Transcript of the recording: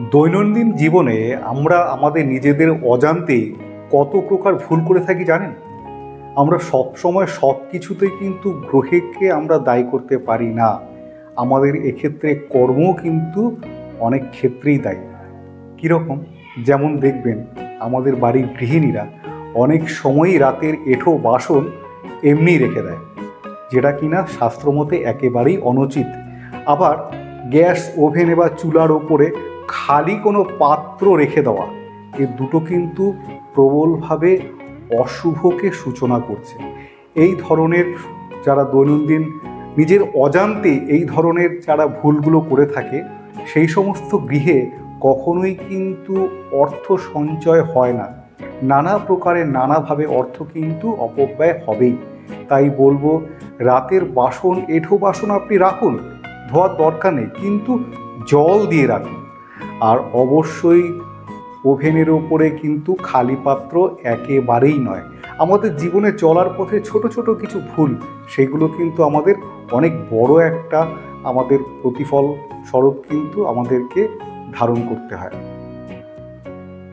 দৈনন্দিন জীবনে আমরা আমাদের নিজেদের অজান্তে কত প্রকার ভুল করে থাকি জানেন? আমরা সব সময় সব কিছুতেই কিন্তু গ্রহেকে আমরা দায়ী করতে পারি না। আমাদের এক্ষেত্রে কর্ম কিন্তু অনেক ক্ষেত্রেই দায়ী। কীরকম? যেমন দেখবেন, আমাদের বাড়ির গৃহিণীরা অনেক সময়ই রাতের এঁঠো বাসন এমনি রেখে দেয়, যেটা কিনা শাস্ত্রমতে একেবারেই অনুচিত। আবার গ্যাস ওভেনে বা চুলার ওপরে খালি কোনো পাত্র রেখে দেওয়া, এ দুটো কিন্তু প্রবলভাবে অশুভকে সূচনা করছে। এই ধরনের যারা দৈনন্দিন নিজের অজান্তে এই ধরনের যারা ভুলগুলো করে থাকে, সেই সমস্ত গৃহে কখনোই কিন্তু অর্থ সঞ্চয় হয় না। নানা প্রকারে নানাভাবে অর্থ কিন্তু অপব্যয় হবেই। তাই বলব, রাতের বাসন, এঁঠো বাসন আপনি রাখুন, ধোয়ার দরকার নেই, কিন্তু জল দিয়ে রাখুন। আর অবশ্যই ওভেনের ওপরে কিন্তু খালি পাত্র একেবারেই নয়। আমাদের জীবনে চলার পথে ছোট ছোট কিছু ভুল, সেগুলো কিন্তু আমাদের অনেক বড় একটা আমাদের প্রতিফল স্বরূপ কিন্তু আমাদেরকে ধারণ করতে হয়।